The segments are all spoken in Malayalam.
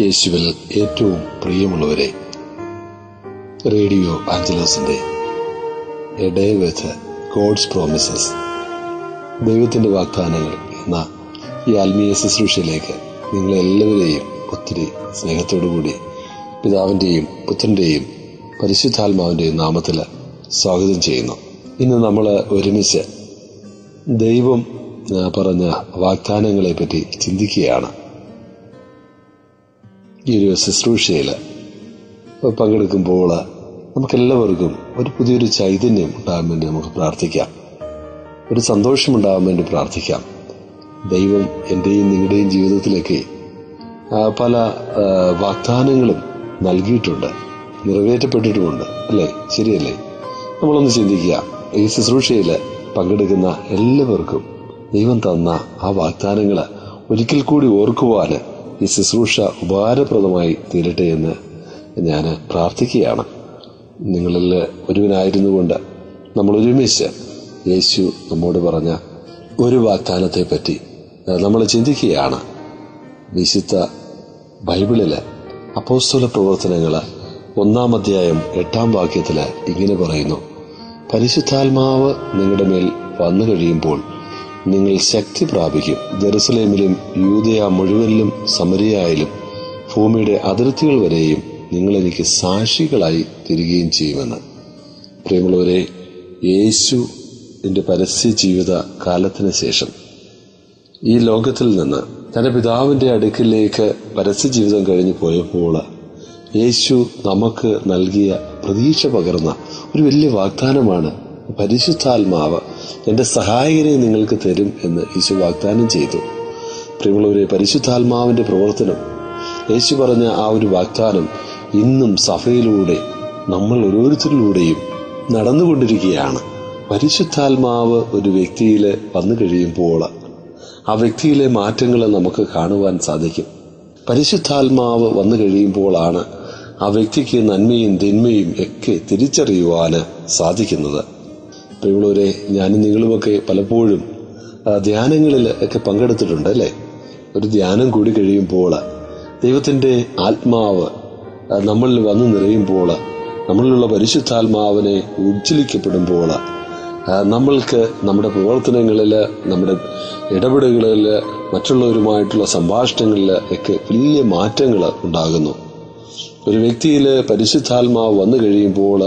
യേശുവിൽ ഏറ്റവും പ്രിയമുള്ളവരെ radio ആഞ്ചലോസിന്റെ a day with God's promises ദൈവത്തിന്റെ വാഗ്ദാനങ്ങൾ എന്ന ഈ ആത്മീയ ശുശ്രൂഷയിലേക്ക് നിങ്ങളെല്ലാവരെയും ഒത്തിരി സ്നേഹത്തോടുകൂടി പിതാവിന്റെയും പുത്രന്റെയും പരിശുദ്ധാത്മാവിന്റെയും നാമത്തിൽ സ്വാഗതം ചെയ്യുന്നു. ഇന്ന് നമ്മൾ ഒരുമിച്ച് ദൈവം പറഞ്ഞ വാഗ്ദാനങ്ങളെ പറ്റി ചിന്തിക്കുകയാണ്. ഈ ഒരു ശുശ്രൂഷയിൽ പങ്കെടുക്കുമ്പോൾ നമുക്കെല്ലാവർക്കും ഒരു പുതിയൊരു ചൈതന്യം ഉണ്ടാകാൻ വേണ്ടി നമുക്ക് പ്രാർത്ഥിക്കാം. ഒരു സന്തോഷമുണ്ടാകാൻ വേണ്ടി പ്രാർത്ഥിക്കാം. ദൈവം എന്റെയും നിങ്ങളുടെയും ജീവിതത്തിലേക്ക് പല വാഗ്ദാനങ്ങളും നൽകിയിട്ടുണ്ട്. നിറവേറ്റപ്പെട്ടിട്ടുമുണ്ട്. അല്ലേ? ശരിയല്ലേ? നമ്മളൊന്ന് ചിന്തിക്കുക. ഈ ശുശ്രൂഷയിൽ പങ്കെടുക്കുന്ന എല്ലാവർക്കും ദൈവം തന്ന ആ വാഗ്ദാനങ്ങൾ ഒരിക്കൽ കൂടി ഓർക്കുവാൻ ഈ ശുശ്രൂഷ ഉപകാരപ്രദമായി തീരട്ടെ എന്ന് ഞാൻ പ്രാർത്ഥിക്കുകയാണ്. നിങ്ങളിൽ ഒരുവനായിരുന്നു കൊണ്ട് നമ്മൾ ഒരുമിച്ച് യേശു നമ്മോട് പറഞ്ഞ ഒരു വാഗ്ദാനത്തെ പറ്റി നമ്മൾ ചിന്തിക്കുകയാണ്. വിശുദ്ധ ബൈബിളിൽ അപ്പോസ്തല പ്രവർത്തനങ്ങൾ ഒന്നാം അധ്യായം എട്ടാം വാക്യത്തിൽ ഇങ്ങനെ പറയുന്നു. പരിശുദ്ധാത്മാവ് നിങ്ങളുടെ മേൽ വന്നു കഴിയുമ്പോൾ നിങ്ങൾ ശക്തി പ്രാപിക്കും. ജെറുസലേമിലും യൂതയ മുഴുവനിലും സമരിയായാലും ഭൂമിയുടെ അതിർത്തികൾ വരെയും നിങ്ങൾ എനിക്ക് സാക്ഷികളായി തരികയും ചെയ്യുമെന്ന്. പ്രിയമുള്ളവരെ യേശു എന്റെ പരസ്യ ജീവിത കാലത്തിന് ശേഷം ഈ ലോകത്തിൽ നിന്ന് തന്റെ പിതാവിന്റെ അടുക്കിലേക്ക് പരസ്യ ജീവിതം കഴിഞ്ഞു പോയപ്പോൾ യേശു നമുക്ക് നൽകിയ പ്രതീക്ഷ പകർന്ന ഒരു വലിയ വാഗ്ദാനമാണ് പരിശുദ്ധാത്മാവ്. എന്റെ സഹായകനെ നിങ്ങൾക്ക് തരും എന്ന് യേശു വാഗ്ദാനം ചെയ്തു. പ്രിയമുള്ളവരെ പരിശുദ്ധാത്മാവിന്റെ പ്രവർത്തനം യേശു പറഞ്ഞ ആ ഒരു വാഗ്ദാനം ഇന്നും സഭയിലൂടെ നമ്മൾ ഓരോരുത്തരിലൂടെയും നടന്നുകൊണ്ടിരിക്കുകയാണ്. പരിശുദ്ധാത്മാവ് ഒരു വ്യക്തിയിൽ വന്നു കഴിയുമ്പോൾ ആ വ്യക്തിയിലെ മാറ്റങ്ങൾ നമുക്ക് കാണുവാൻ സാധിക്കും. പരിശുദ്ധാത്മാവ് വന്നു കഴിയുമ്പോഴാണ് ആ വ്യക്തിക്ക് നന്മയും തിന്മയും ഒക്കെ തിരിച്ചറിയുവാൻ സാധിക്കുന്നത്. പ്രിയമുള്ളവരെ ഞാനും നിങ്ങളുമൊക്കെ പലപ്പോഴും ധ്യാനങ്ങളിൽ ഒക്കെ പങ്കെടുത്തിട്ടുണ്ട് അല്ലേ? ഒരു ധ്യാനം കൂടി കഴിയുമ്പോൾ ദൈവത്തിന്റെ ആത്മാവ് നമ്മളിൽ വന്നു നിറയുമ്പോൾ നമ്മളിലുള്ള പരിശുദ്ധാത്മാവിനെ ഉജ്ജ്വലിക്കപ്പെടുമ്പോൾ നമ്മൾക്ക് നമ്മുടെ പ്രവർത്തനങ്ങളിൽ നമ്മുടെ ഇടപെടലുകളിൽ മറ്റുള്ളവരുമായിട്ടുള്ള സംഭാഷണങ്ങളിൽ ഒക്കെ വലിയ മാറ്റങ്ങൾ ഉണ്ടാകുന്നു. ഒരു വ്യക്തിയിൽ പരിശുദ്ധാത്മാവ് വന്നു കഴിയുമ്പോൾ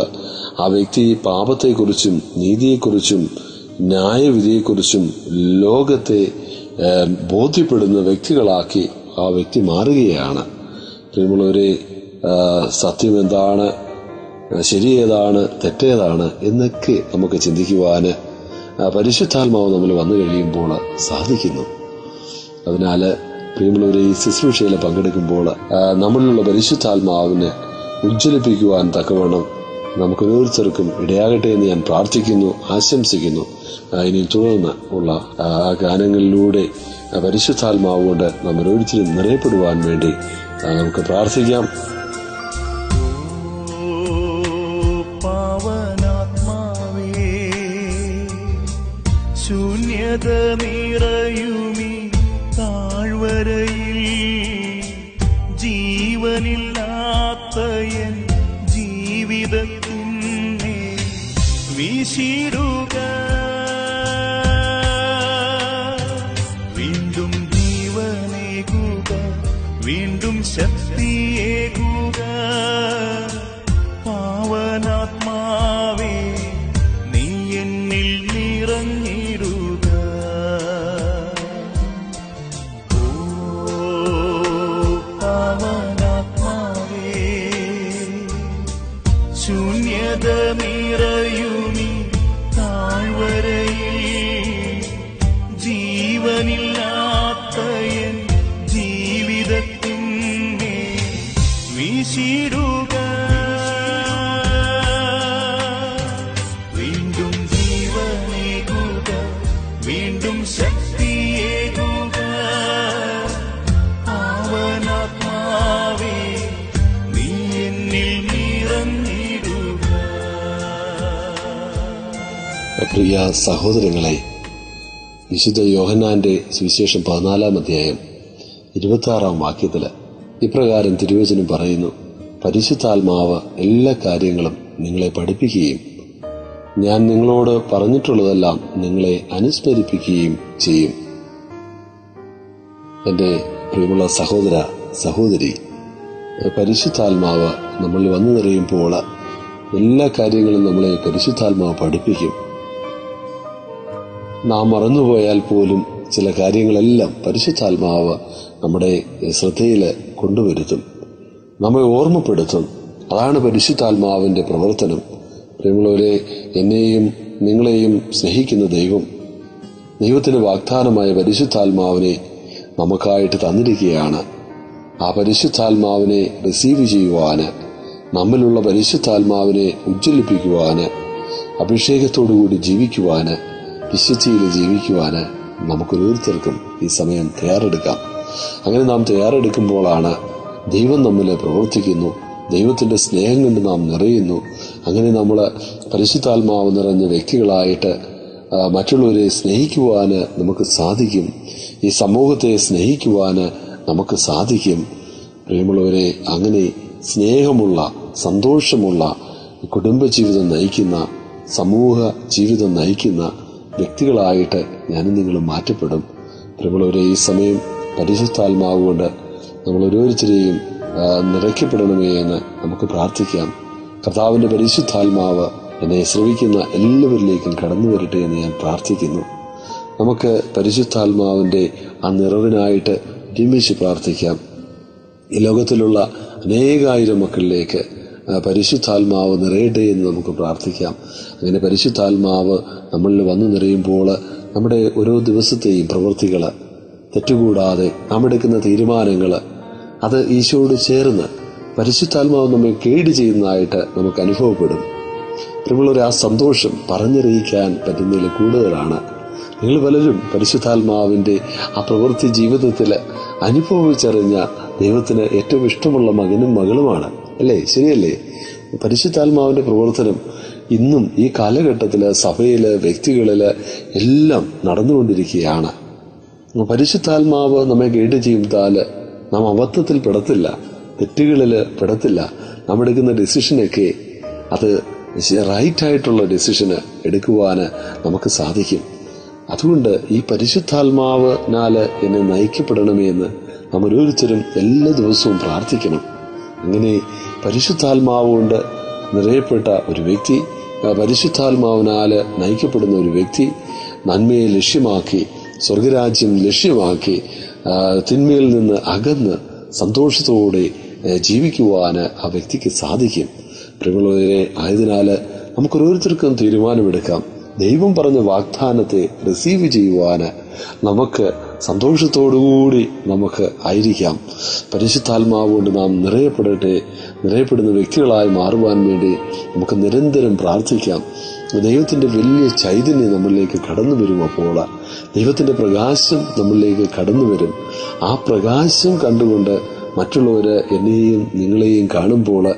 ആ വ്യക്തി പാപത്തെക്കുറിച്ചും നീതിയെക്കുറിച്ചും ന്യായവിധിയെക്കുറിച്ചും ലോകത്തെ ബോധ്യപ്പെടുന്ന വ്യക്തികളാക്കി ആ വ്യക്തി മാറുകയാണ്. പ്രിയമുള്ളവരെ സത്യം എന്താണ്? ശരി ഏതാണ് തെറ്റേതാണ്? എന്നൊക്കെ നമുക്ക് ചിന്തിക്കുവാൻ പരിശുദ്ധാത്മാവ് നമ്മൾ വന്നു കഴിയുമ്പോൾ സാധിക്കുന്നു. അതിനാൽ പ്രിയമുള്ളവരെ ഈ ശുശ്രൂഷയിൽ പങ്കെടുക്കുമ്പോൾ നമ്മളിലുള്ള പരിശുദ്ധാത്മാവിനെ ഉജ്ജ്വലിപ്പിക്കുവാൻ തക്കവണ്ണം നമുക്ക് ഓരോരുത്തർക്കും ഇടയാകട്ടെ എന്ന് ഞാൻ പ്രാർത്ഥിക്കുന്നു ആശംസിക്കുന്നു. ഇനി തുടർന്ന് ഉള്ള ആ ഗാനങ്ങളിലൂടെ പരിശുദ്ധാത്മാവ് കൊണ്ട് നമ്മൾ ഓരോരുത്തരും നിറയപ്പെടുവാൻ വേണ്ടി നമുക്ക് പ്രാർത്ഥിക്കാം. ശൂന്യത പ്രിയ സഹോദരങ്ങളെ വിശുദ്ധ യോഹന്നാന്റെ സുവിശേഷം പതിനാലാം അധ്യായം ഇരുപത്തി ആറാം വാക്യത്തിൽ ഇപ്രകാരം തിരുവചനം പറയുന്നു പരിശുദ്ധാത്മാവ് എല്ലാ കാര്യങ്ങളും നിങ്ങളെ പഠിപ്പിക്കുകയും ഞാൻ നിങ്ങളോട് പറഞ്ഞിട്ടുള്ളതെല്ലാം നിങ്ങളെ അനുസ്മരിപ്പിക്കുകയും ചെയ്യും. എന്റെ പ്രിയമുള്ള സഹോദര സഹോദരി പരിശുദ്ധാത്മാവ് നമ്മൾ വന്നു നിറയുമ്പോൾ എല്ലാ കാര്യങ്ങളും നമ്മളെ പരിശുദ്ധാത്മാവ് പഠിപ്പിക്കും. നാം മറന്നുപോയാൽ പോലും ചില കാര്യങ്ങളെല്ലാം പരിശുദ്ധാത്മാവ് നമ്മുടെ ശ്രദ്ധയിൽ കൊണ്ടുവരുത്തും. നമ്മെ ഓർമ്മപ്പെടുത്തും. അതാണ് പരിശുദ്ധാത്മാവിന്റെ പ്രവർത്തനം. പ്രിയമുള്ളവരെ എന്നെയും നിങ്ങളെയും സ്നേഹിക്കുന്ന ദൈവം ദൈവത്തിന് വാഗ്ദാനമായ പരിശുദ്ധാത്മാവിനെ നമുക്കായിട്ട് തന്നിരിക്കുകയാണ്. ആ പരിശുദ്ധാത്മാവിനെ റിസീവ് ചെയ്യുവാന് നമ്മിലുള്ള പരിശുദ്ധാത്മാവിനെ ഉജ്ജ്വലിപ്പിക്കുവാന് അഭിഷേകത്തോടുകൂടി ജീവിക്കുവാന് വിശുദ്ധിയിൽ ജീവിക്കുവാന് നമുക്കൊരോരുത്തർക്കും ഈ സമയം തയ്യാറെടുക്കാം. അങ്ങനെ നാം തയ്യാറെടുക്കുമ്പോഴാണ് ദൈവം നമ്മിൽ പ്രവർത്തിക്കുന്നു. ദൈവത്തിന്റെ സ്നേഹം കൊണ്ട് നാം നിറയുന്നു. അങ്ങനെ നമ്മൾ പരിശുദ്ധാത്മാവ് നിറഞ്ഞ വ്യക്തികളായിട്ട് മറ്റുള്ളവരെ സ്നേഹിക്കുവാന് നമുക്ക് സാധിക്കും. ഈ സമൂഹത്തെ സ്നേഹിക്കുവാന് നമുക്ക് സാധിക്കും. പ്രിയമുള്ളവരെ അങ്ങനെ സ്നേഹമുള്ള സന്തോഷമുള്ള കുടുംബജീവിതം നയിക്കുന്ന സമൂഹ ജീവിതം നയിക്കുന്ന വ്യക്തികളായിട്ട് ഞാനും നിങ്ങളും മാറ്റപ്പെടും. പ്രിയമുള്ളവരെ ഈ സമയം പരിശുദ്ധാത്മാവ് കൊണ്ട് നമ്മൾ ഓരോരുത്തരെയും നിറയ്ക്കപ്പെടണമേ എന്ന് നമുക്ക് പ്രാർത്ഥിക്കാം. കർത്താവിന്റെ പരിശുദ്ധാത്മാവ് എന്നെ ശ്രവിക്കുന്ന എല്ലാവരിലേക്കും കടന്നു വരട്ടെ എന്ന് ഞാൻ പ്രാർത്ഥിക്കുന്നു. നമുക്ക് പരിശുദ്ധാത്മാവിന്റെ ആ നിറവിനായിട്ട് ഒരുമിച്ച് പ്രാർത്ഥിക്കാം. ഈ ലോകത്തിലുള്ള അനേകായിരം മക്കളിലേക്ക് പരിശുദ്ധാത്മാവ് നിറയട്ടെ എന്ന് നമുക്ക് പ്രാർത്ഥിക്കാം. അങ്ങനെ പരിശുദ്ധാത്മാവ് നമ്മളിൽ വന്നു നിറയുമ്പോൾ നമ്മുടെ ഓരോ ദിവസത്തെയും പ്രവൃത്തികൾ തെറ്റുകൂടാതെ നാം എടുക്കുന്ന തീരുമാനങ്ങൾ അത് ഈശോയോട് ചേർന്ന് പരിശുദ്ധാത്മാവ് നമ്മെ കേട് ചെയ്യുന്നതായിട്ട് നമുക്ക് അനുഭവപ്പെടും. നിങ്ങളൊരു ആ സന്തോഷം പറഞ്ഞറിയിക്കാൻ പറ്റുന്നതിൽ കൂടുതലാണ്. നിങ്ങൾ പലരും പരിശുദ്ധാത്മാവിന്റെ ആ പ്രവൃത്തി ജീവിതത്തിൽ അനുഭവിച്ചറിഞ്ഞ ദൈവത്തിന് ഏറ്റവും ഇഷ്ടമുള്ള മകനും മകളുമാണ്. അല്ലേ? ശരിയല്ലേ? പരിശുദ്ധാത്മാവിന്റെ പ്രവർത്തനം ഇന്നും ഈ കാലഘട്ടത്തിൽ സഭയിൽ വ്യക്തികളിൽ എല്ലാം നടന്നുകൊണ്ടിരിക്കുകയാണ്. പരിശുദ്ധാത്മാവ് നമ്മെ ഗൈഡ് ചെയ്യുമ്പോൾ നാം അബദ്ധത്തിൽ പെടത്തില്ല തെറ്റുകളിൽ പെടത്തില്ല. നാം എടുക്കുന്ന ഡെസിഷനൊക്കെ അത് റൈറ്റ് ആയിട്ടുള്ള ഡെസിഷന് എടുക്കുവാന് നമുക്ക് സാധിക്കും. അതുകൊണ്ട് ഈ പരിശുദ്ധാത്മാവിനാല് എന്നെ നയിക്കപ്പെടണമേ എന്ന് നാം ഓരോരുത്തരും എല്ലാ ദിവസവും പ്രാർത്ഥിക്കണം. അങ്ങനെ പരിശുദ്ധാത്മാവുകൊണ്ട് നിറയപ്പെട്ട ഒരു വ്യക്തി പരിശുദ്ധാത്മാവിനാൽ നയിക്കപ്പെടുന്ന ഒരു വ്യക്തി നന്മയെ ലക്ഷ്യമാക്കി സ്വർഗരാജ്യം ലക്ഷ്യമാക്കി തിന്മയിൽ നിന്ന് അകന്ന് സന്തോഷത്തോടെ ജീവിക്കുവാൻ ആ വ്യക്തിക്ക് സാധിക്കും. പ്രിയമുള്ളവരെ ആയതിനാൽ നമുക്കൊരോരുത്തർക്കും തീരുമാനമെടുക്കാം. ദൈവം പറഞ്ഞ വാഗ്ദാനത്തെ റിസീവ് ചെയ്യുവാന് നമുക്ക് സന്തോഷത്തോടുകൂടി നമുക്ക് ആയിരിക്കാം. പരിശുദ്ധാത്മാവ് കൊണ്ട് നാം നിറയപ്പെടട്ടെ നിറയപ്പെടുന്ന വ്യക്തികളായി മാറുവാൻ വേണ്ടി നമുക്ക് നിരന്തരം പ്രാർത്ഥിക്കാം. ദൈവത്തിന്റെ വലിയ ചൈതന്യം നമ്മളിലേക്ക് കടന്നു വരും അപ്പോൾ. ദൈവത്തിന്റെ പ്രകാശം നമ്മളിലേക്ക് കടന്നു വരും. ആ പ്രകാശം കണ്ടുകൊണ്ട് മറ്റുള്ളവർ എന്നെയും നിങ്ങളെയും കാണുമ്പോൾ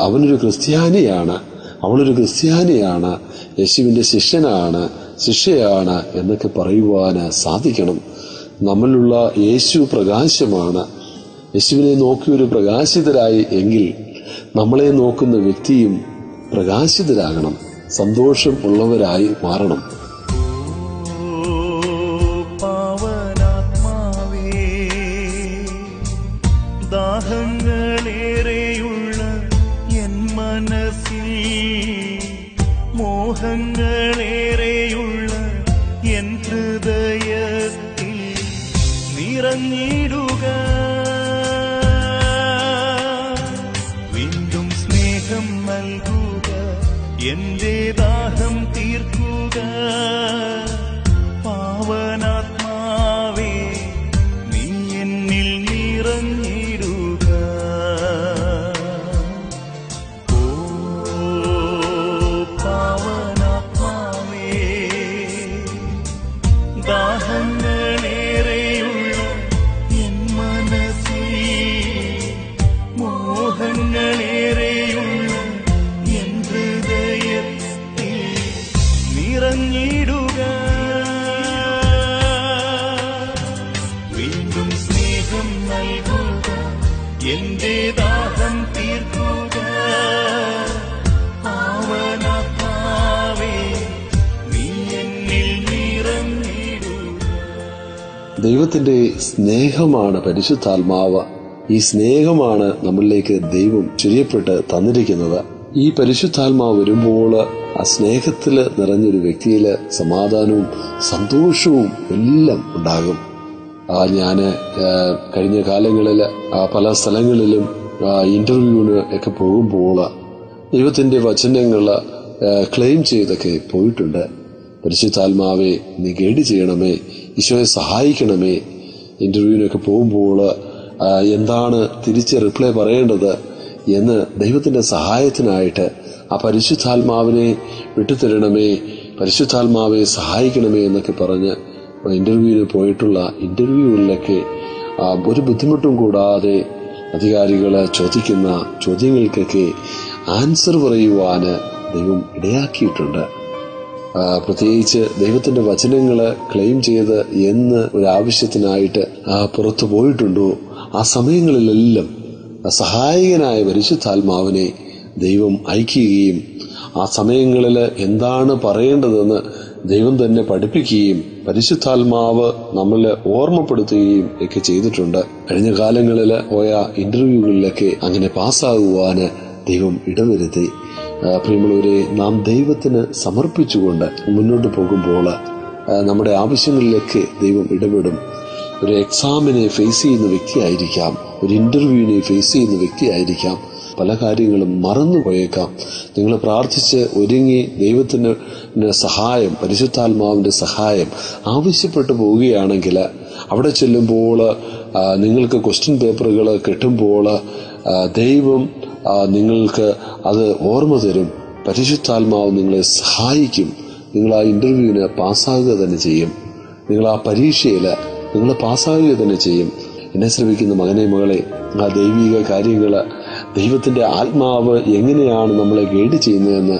അവനൊരു ക്രിസ്ത്യാനിയാണ്. അവളൊരു ക്രിസ്ത്യാനിയാണ് യേശുവിന്റെ ശിഷ്യനാണ് ശിഷ്യയാണ് എന്നൊക്കെ പറയുവാൻ സാധിക്കണം. നമ്മളിലുള്ള യേശു പ്രകാശമാണ്. യേശുവിനെ നോക്കി ഒരു പ്രകാശിതരായി എങ്കിൽ നമ്മളെ നോക്കുന്ന വ്യക്തിയും പ്രകാശിതരാകണം. സന്തോഷം ഉള്ളവരായി മാറണം. എന്റെ ദാഹം തീർക്കുക. ദൈവത്തിന്റെ സ്നേഹമാണ് പരിശുദ്ധാത്മാവ്. ഈ സ്നേഹമാണ് നമ്മളിലേക്ക് ദൈവം ചുരിയപ്പെട്ട് തന്നിരിക്കുന്നത്. ഈ പരിശുദ്ധാത്മാവ് വരുമ്പോൾ ആ സ്നേഹത്തിൽ നിറഞ്ഞൊരു വ്യക്തിയിൽ സമാധാനവും സന്തോഷവും എല്ലാം ഉണ്ടാകും. ആ ഞാൻ കഴിഞ്ഞ കാലങ്ങളിൽ പല സ്ഥലങ്ങളിലും ഇന്റർവ്യൂവിന് ഒക്കെ പോകുമ്പോൾ ദൈവത്തിന്റെ വചനങ്ങൾ ക്ലെയിം ചെയ്തൊക്കെ പോയിട്ടുണ്ട്. പരിശുദ്ധാത്മാവെ നീ ഗൈഡ് ചെയ്യണമേ ഈശോയെ സഹായിക്കണമേ. ഇന്റർവ്യൂവിനൊക്കെ പോകുമ്പോൾ എന്താണ് തിരിച്ച് റിപ്ലൈ പറയേണ്ടത് എന്ന് ദൈവത്തിന്റെ സഹായത്തിനായിട്ട് ആ പരിശുദ്ധാത്മാവിനെ വിട്ടുതരണമേ പരിശുദ്ധാത്മാവെ സഹായിക്കണമേ എന്നൊക്കെ പറഞ്ഞ് ഇന്റർവ്യൂവിന് പോയിട്ടുള്ള ഇന്റർവ്യൂവിലൊക്കെ ഒരു ബുദ്ധിമുട്ടും കൂടാതെ അധികാരികൾ ചോദിക്കുന്ന ചോദ്യങ്ങൾക്കൊക്കെ ആൻസർ പറയുവാന് ദൈവം ഇടയാക്കിയിട്ടുണ്ട്. പ്രത്യേകിച്ച് ദൈവത്തിന്റെ വചനങ്ങൾ ക്ലെയിം ചെയ്ത് എന്ന് ഒരു ആവശ്യത്തിനായിട്ട് പുറത്തു പോയിട്ടുണ്ടോ? ആ സമയങ്ങളിലെല്ലാം സഹായകനായ പരിശുദ്ധാത്മാവിനെ ദൈവം അയക്കുകയും ആ സമയങ്ങളിൽ എന്താണ് പറയേണ്ടതെന്ന് ദൈവം തന്നെ പഠിപ്പിക്കുകയും പരിശുദ്ധാത്മാവ് നമ്മളെ ഓർമ്മപ്പെടുത്തുകയും ഒക്കെ ചെയ്തിട്ടുണ്ട്. കഴിഞ്ഞ കാലങ്ങളിൽ പോയ ഇന്റർവ്യൂകളിലൊക്കെ അങ്ങനെ പാസ്സാകുവാന് ദൈവം ഇടവരുത്തി. പ്രിയമുള്ളവരെ നാം ദൈവത്തിന് സമർപ്പിച്ചുകൊണ്ട് മുന്നോട്ട് പോകുമ്പോൾ നമ്മുടെ ആവശ്യങ്ങളിലൊക്കെ ദൈവം ഇടപെടും. ഒരു എക്സാമിനെ ഫേസ് ചെയ്യുന്ന വ്യക്തിയായിരിക്കാം ഒരു ഇന്റർവ്യൂവിനെ ഫേസ് ചെയ്യുന്ന വ്യക്തിയായിരിക്കാം പല കാര്യങ്ങളും മറന്നു പോയേക്കാം നിങ്ങൾ പ്രാർത്ഥിച്ച് ഒരുങ്ങി ദൈവത്തിന് സഹായം പരിശുദ്ധാത്മാവിന്റെ സഹായം ആവശ്യപ്പെട്ടു പോവുകയാണെങ്കിൽ അവിടെ ചെല്ലുമ്പോൾ നിങ്ങൾക്ക് ക്വസ്റ്റ്യൻ പേപ്പറുകൾ കിട്ടുമ്പോൾ ദൈവം നിങ്ങൾക്ക് അത് ഓർമ്മ തരും. പരിശുദ്ധാത്മാവ് നിങ്ങളെ സഹായിക്കും. നിങ്ങൾ ആ ഇന്റർവ്യൂവിന് പാസ്സാകുക തന്നെ ചെയ്യും. നിങ്ങൾ ആ പരീക്ഷയിൽ നിങ്ങൾ പാസ്സാകുക തന്നെ ചെയ്യും. എന്നെ ശ്രമിക്കുന്ന മകനെ മകളെ ആ ദൈവിക കാര്യങ്ങൾ ദൈവത്തിന്റെ ആത്മാവ് എങ്ങനെയാണ് നമ്മളെ ഗൈഡ് ചെയ്യുന്നതെന്ന്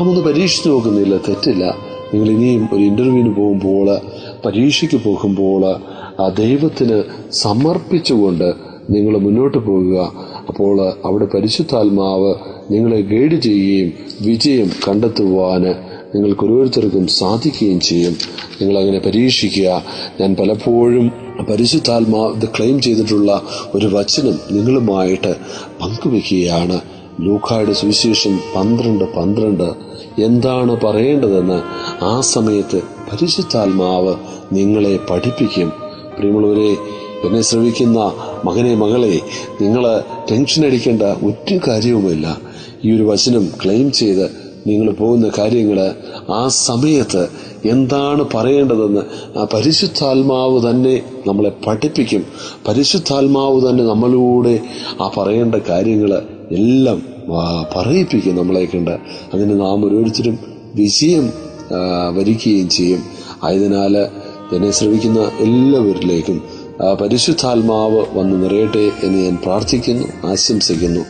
നാം ഒന്ന് പരീക്ഷിച്ചു നോക്കുന്നില്ല തെറ്റില്ല. നിങ്ങൾ ഇനിയും ഒരു ഇന്റർവ്യൂവിന് പോകുമ്പോൾ പരീക്ഷയ്ക്ക് പോകുമ്പോൾ ആ ദൈവത്തിന് സമർപ്പിച്ചുകൊണ്ട് നിങ്ങൾ മുന്നോട്ട് പോകുക. അപ്പോൾ അവിടെ പരിശുദ്ധാത്മാവ് നിങ്ങളെ ഗൈഡ് ചെയ്യുകയും വിജയം കണ്ടെത്തുവാന് നിങ്ങൾക്ക് ഓരോരുത്തർക്കും സാധിക്കുകയും ചെയ്യും. നിങ്ങൾ അങ്ങനെ പരീക്ഷിക്കുക. ഞാൻ പലപ്പോഴും പരിശുദ്ധാത്മാവ് ക്ലെയിം ചെയ്തിട്ടുള്ള ഒരു വചനം നിങ്ങളുമായിട്ട് പങ്കുവെക്കുകയാണ്. ലൂക്കായുടെ സുവിശേഷം പന്ത്രണ്ട് പന്ത്രണ്ട്. എന്താണ് പറയേണ്ടതെന്ന് ആ സമയത്ത് പരിശുദ്ധാത്മാവ് നിങ്ങളെ പഠിപ്പിക്കും. പ്രിയമുള്ളവരെ എന്നെ ശ്രവിക്കുന്ന മകനെ മകളെ നിങ്ങൾ ടെൻഷൻ അടിക്കേണ്ട ഒറ്റ കാര്യവുമില്ല. ഈ ഒരു വചനം ക്ലെയിം ചെയ്ത് നിങ്ങൾ പോകുന്ന കാര്യങ്ങൾ ആ സമയത്ത് എന്താണ് പറയേണ്ടതെന്ന് ആ പരിശുദ്ധാത്മാവ് തന്നെ നമ്മളെ പഠിപ്പിക്കും. പരിശുദ്ധാത്മാവ് തന്നെ നമ്മളിലൂടെ ആ പറയേണ്ട കാര്യങ്ങൾ എല്ലാം പറയിപ്പിക്കും നമ്മളെ കണ്ട്. അങ്ങനെ നാം ഓരോരുത്തരും വിജയം വരിക്കുകയും ചെയ്യും. ആയതിനാൽ എന്നെ ശ്രമിക്കുന്ന എല്ലാവരിലേക്കും പരിശുദ്ധാത്മാവ് വന്ന് നിറയട്ടെ എന്ന് ഞാൻ പ്രാർത്ഥിക്കുന്നു ആശംസിക്കുന്നു.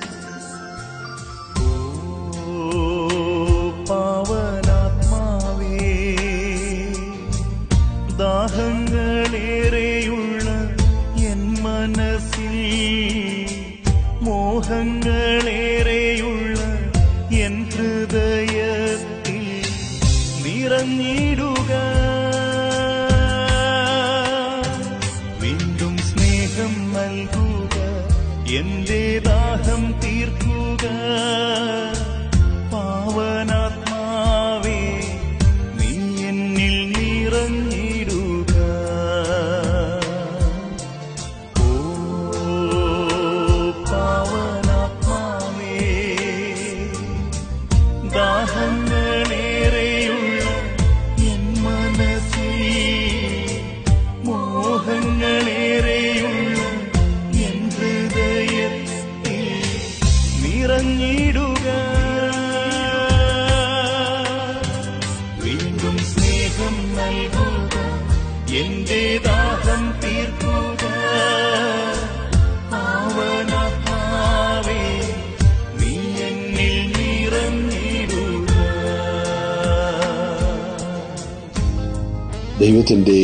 ദൈവത്തിന്റെ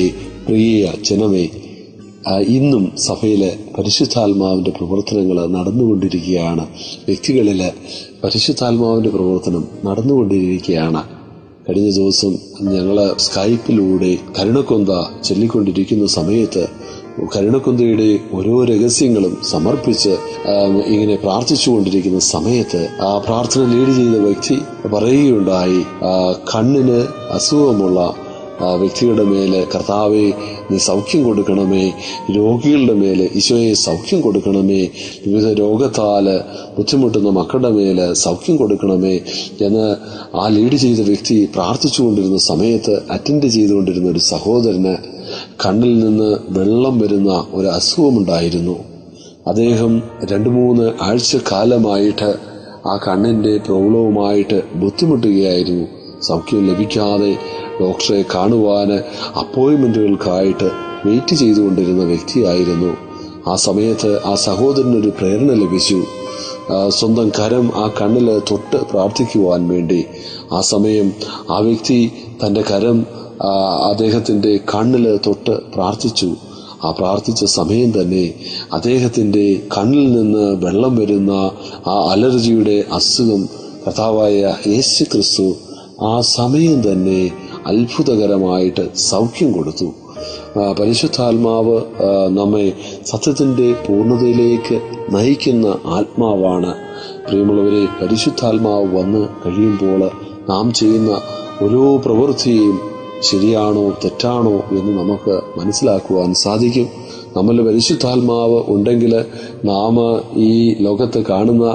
പ്രിയ ജനമേ ഇന്നും സഭയിലെ പരിശുദ്ധാത്മാവിന്റെ പ്രവർത്തനങ്ങൾ നടന്നുകൊണ്ടിരിക്കുകയാണ്. വ്യക്തികളിൽ പരിശുദ്ധാത്മാവിന്റെ പ്രവർത്തനം നടന്നുകൊണ്ടിരിക്കുകയാണ്. കഴിഞ്ഞ ദിവസം ഞങ്ങൾ സ്കൈപ്പിലൂടെ കരുണക്കൊന്ത ചൊല്ലിക്കൊണ്ടിരിക്കുന്ന സമയത്ത് കരുണക്കുന്തയുടെ ഓരോ രഹസ്യങ്ങളും സമർപ്പിച്ച് ഇങ്ങനെ പ്രാർത്ഥിച്ചുകൊണ്ടിരിക്കുന്ന സമയത്ത് ആ പ്രാർത്ഥന ലീഡ് ചെയ്ത വ്യക്തി പറയുകയുണ്ടായി കണ്ണിന് അസുഖമുള്ള ആ വ്യക്തിയുടെ മേലെ കർത്താവെ നീ സൗഖ്യം കൊടുക്കണമേ. രോഗികളുടെ മേലെ ഈശോയെ സൗഖ്യം കൊടുക്കണമേ. വിവിധ രോഗത്താൽ ബുദ്ധിമുട്ടുന്ന മക്കളുടെ മേലെ സൗഖ്യം കൊടുക്കണമേ എന്ന് ആ ലീഡ് ചെയ്ത വ്യക്തി പ്രാർത്ഥിച്ചുകൊണ്ടിരുന്ന സമയത്ത് അറ്റൻഡ് ചെയ്തുകൊണ്ടിരുന്ന ഒരു സഹോദരന് കണ്ണിൽ നിന്ന് വെള്ളം വരുന്ന ഒരു അസുഖമുണ്ടായിരുന്നു അദ്ദേഹം രണ്ട് മൂന്ന് ആഴ്ച കാലമായിട്ട് ആ കണ്ണിന്റെ പ്രോബ്ലവുമായിട്ട് ബുദ്ധിമുട്ടുകയായിരുന്നു. സൗഖ്യം ലഭിക്കാതെ ഡോക്ടറെ കാണുവാന് അപ്പോയിന്റ്മെന്റുകൾക്കായിട്ട് വെയിറ്റ് ചെയ്തുകൊണ്ടിരുന്ന വ്യക്തിയായിരുന്നു. ആ സമയത്ത് ആ സഹോദരനൊരു പ്രേരണ ലഭിച്ചു. സ്വന്തം കരം ആ കണ്ണിൽ തൊട്ട് പ്രാർത്ഥിക്കുവാൻ വേണ്ടി. ആ സമയം ആ വ്യക്തി തന്റെ കരം ആ, അദ്ദേഹത്തിന്റെ കണ്ണിൽ തൊട്ട് പ്രാർത്ഥിച്ചു. ആ പ്രാർത്ഥിച്ച സമയം തന്നെ അദ്ദേഹത്തിന്റെ കണ്ണിൽ നിന്ന് വെള്ളം വരുന്ന ആ അലർജിയുടെ അസുഖം കർത്താവായ യേശു ക്രിസ്തു ആ സമയം തന്നെ അത്ഭുതകരമായിട്ട് സൗഖ്യം കൊടുത്തു. പരിശുദ്ധാത്മാവ് നമ്മെ സത്യത്തിന്റെ പൂർണതയിലേക്ക് നയിക്കുന്ന ആത്മാവാണ്. പ്രിയമുള്ളവരെ പരിശുദ്ധാത്മാവ് വന്ന് കഴിയുമ്പോൾ നാം ചെയ്യുന്ന ഓരോ പ്രവൃത്തിയും ശരിയാണോ തെറ്റാണോ എന്ന് നമുക്ക് മനസ്സിലാക്കുവാൻ സാധിക്കും. നമ്മൾ പരിശുദ്ധാത്മാവ് ഉണ്ടെങ്കിൽ നാം ഈ ലോകത്ത് കാണുന്ന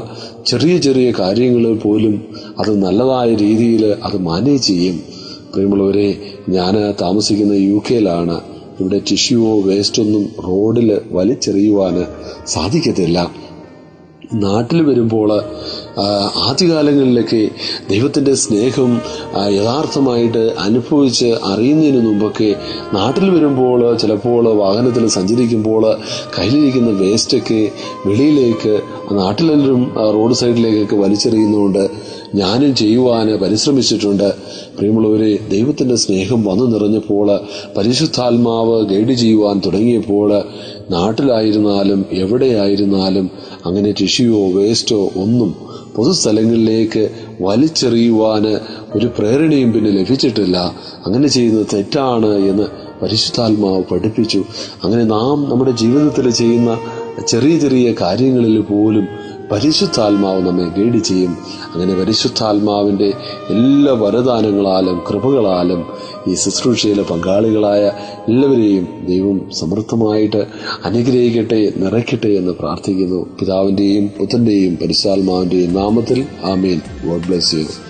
ചെറിയ ചെറിയ കാര്യങ്ങളിൽ പോലും അത് നല്ലതായ രീതിയിൽ അത് മാനേജ് ചെയ്യും. പ്രിയമുള്ളവരെ ഞാൻ താമസിക്കുന്ന യു കെയിലാണ്. ഇവിടെ ടിഷ്യൂവോ വേസ്റ്റൊന്നും റോഡിൽ വലിച്ചെറിയുവാൻ സാധിക്കത്തില്ല. നാട്ടിൽ വരുമ്പോൾ ആദ്യകാലങ്ങളിലൊക്കെ ദൈവത്തിന്റെ സ്നേഹം യഥാർത്ഥമായിട്ട് അനുഭവിച്ച് അറിയുന്നതിന് മുമ്പൊക്കെ നാട്ടിൽ വരുമ്പോൾ ചിലപ്പോൾ വാഹനത്തിൽ സഞ്ചരിക്കുമ്പോൾ കയ്യിലിരിക്കുന്ന വേസ്റ്റൊക്കെ വെളിയിലേക്ക് നാട്ടിലെല്ലാം റോഡ് സൈഡിലേക്കൊക്കെ വലിച്ചെറിയുന്നതുകൊണ്ട് ഞാനും ചെയ്യുവാൻ പരിശ്രമിച്ചിട്ടുണ്ട്. പ്രിയമുള്ളവരെ ദൈവത്തിന്റെ സ്നേഹം വന്നു നിറഞ്ഞപ്പോൾ പരിശുദ്ധാത്മാവ് ഗൈഡ് ചെയ്യുവാൻ തുടങ്ങിയപ്പോൾ നാട്ടിലായിരുന്നാലും എവിടെയായിരുന്നാലും അങ്ങനെ ടിഷ്യൂയോ വേസ്റ്റോ ഒന്നും പൊതുസ്ഥലങ്ങളിലേക്ക് വലിച്ചെറിയുവാന് ഒരു പ്രേരണയും പിന്നെ ലഭിച്ചിട്ടില്ല. അങ്ങനെ ചെയ്യുന്നത് തെറ്റാണ് എന്ന് പരിശുദ്ധാത്മാവ് പഠിപ്പിച്ചു. അങ്ങനെ നാം നമ്മുടെ ജീവിതത്തിൽ ചെയ്യുന്ന ചെറിയ ചെറിയ കാര്യങ്ങളിൽ പോലും പരിശുദ്ധാത്മാവ് നമ്മെ ഗൈഡ് ചെയ്യും. അങ്ങനെ പരിശുദ്ധാത്മാവിന്റെ എല്ലാ വരദാനങ്ങളാലും കൃപകളാലും ഈ ശുശ്രൂഷയിലെ പങ്കാളികളായ എല്ലാവരെയും ദൈവം സമൃദ്ധമായിട്ട് അനുഗ്രഹിക്കട്ടെ നിറയ്ക്കട്ടെ എന്ന് പ്രാർത്ഥിക്കുന്നു. പിതാവിന്റെയും പുത്രന്റെയും പരിശുദ്ധാത്മാവിന്റെയും നാമത്തിൽ ആമീൻ. God bless you